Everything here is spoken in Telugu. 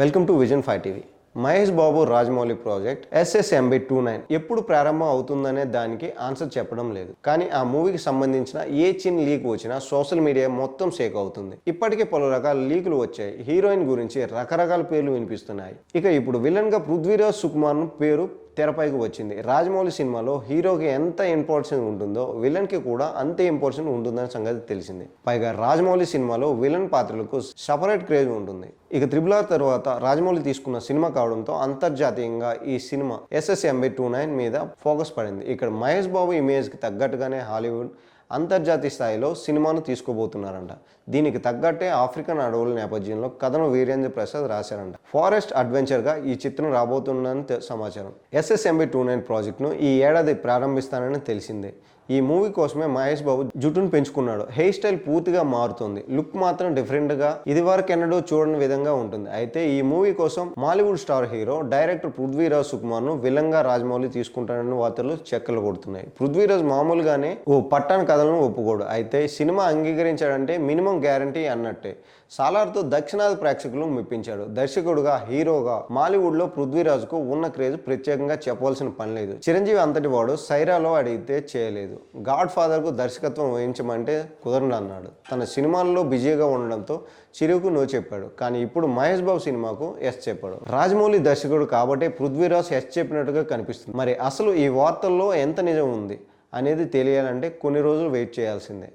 Welcome to vision five TV. Mahesh Babu Rajamouli project SSMB two nine ఎప్పుడు ప్రారంభం అవుతుందనే దానికి ఆన్సర్ చెప్పడం లేదు. కానీ ఆ మూవీకి సంబంధించిన ఏ చిన్న లీక్ వచ్చినా సోషల్ మీడియా మొత్తం షేక్ అవుతుంది. ఇప్పటికే పలు రకాల లీకులు వచ్చాయి. హీరోయిన్ గురించి రకరకాల పేర్లు వినిపిస్తున్నాయి. ఇక ఇప్పుడు విలన్గా పృథ్వీరాజ్ సుకుమార్ పేరు తెరపైకి వచ్చింది. రాజమౌళి సినిమాలో హీరోకి ఎంత ఇంపార్టెన్స్ ఉంటుందో విలన్కి కూడా అంతే ఇంపార్టెన్స్ ఉంటుందనే సంగతి తెలిసింది. పైగా రాజమౌళి సినిమాలో విలన్ పాత్రలకు సపరేట్ క్రేజ్ ఉంటుంది. ఇక త్రిబుల్ ఆర్ తర్వాత రాజమౌళి తీసుకున్న సినిమా కావడంతో అంతర్జాతీయంగా ఈ సినిమా ఎస్ఎస్ఎంబి టూ నైన్ మీద ఫోకస్ పడింది. ఇక్కడ మహేష్ బాబు ఇమేజ్కి తగ్గట్టుగానే హాలీవుడ్ అంతర్జాతీయ స్థాయిలో సినిమాను తీసుకోబోతున్నారంట. దీనికి తగ్గట్టే ఆఫ్రికన్ అడవుల నేపథ్యంలో కథను వీరేంద్ర ప్రసాద్ రాశారంట. ఫారెస్ట్ అడ్వెంచర్గా ఈ చిత్రం రాబోతుందని సమాచారం. ఎస్ఎస్ఎంబి టూ నైన్ ప్రాజెక్ట్ను ఈ ఏడాది ప్రారంభిస్తానని తెలిసిందే. ఈ మూవీ కోసమే మహేష్ బాబు జుట్టును పెంచుకున్నాడు. హెయిర్ స్టైల్ పూర్తిగా మారుతుంది. లుక్ మాత్రం డిఫరెంట్గా ఇది వరకు ఎన్నడూ చూడని విధంగా ఉంటుంది. అయితే ఈ మూవీ కోసం Mollywood star hero director Prithviraj సుకుమార్ను విలంగా రాజమౌళి తీసుకుంటానని వార్తలు చెక్కలు కొడుతున్నాయి. పృథ్వీరాజ్ మామూలుగానే ఓ పట్టాన కథలను ఒప్పుకోడు. అయితే సినిమా అంగీకరించాడంటే మినిమం గ్యారంటీ అన్నట్టే. సాలార్తో దక్షిణాది ప్రేక్షకులు మెప్పించాడు. దర్శకుడుగా హీరోగా మాలీవుడ్లో పృథ్వీరాజ్కు ఉన్న క్రేజ్ ప్రత్యేకంగా చెప్పవలసిన పని లేదు. చిరంజీవి అంతటి వాడు సైరాలో అడిగితే చేయలేదు. గాడ్ ఫాదర్కు దర్శకత్వం వహించమంటే కుదరను అన్నాడు. తన సినిమాల్లో బిజీగా ఉండడంతో చిరుకు నో చెప్పాడు. కానీ ఇప్పుడు మహేష్ బాబు సినిమాకు ఎస్ చెప్పాడు. రాజమౌళి దర్శకుడు కాబట్టి పృథ్వీరాజ్ ఎస్ చెప్పినట్టుగా కనిపిస్తుంది. మరి అసలు ఈ వార్తల్లో ఎంత నిజం ఉంది అనేది తెలియాలంటే కొన్ని రోజులు వెయిట్ చేయాల్సిందే.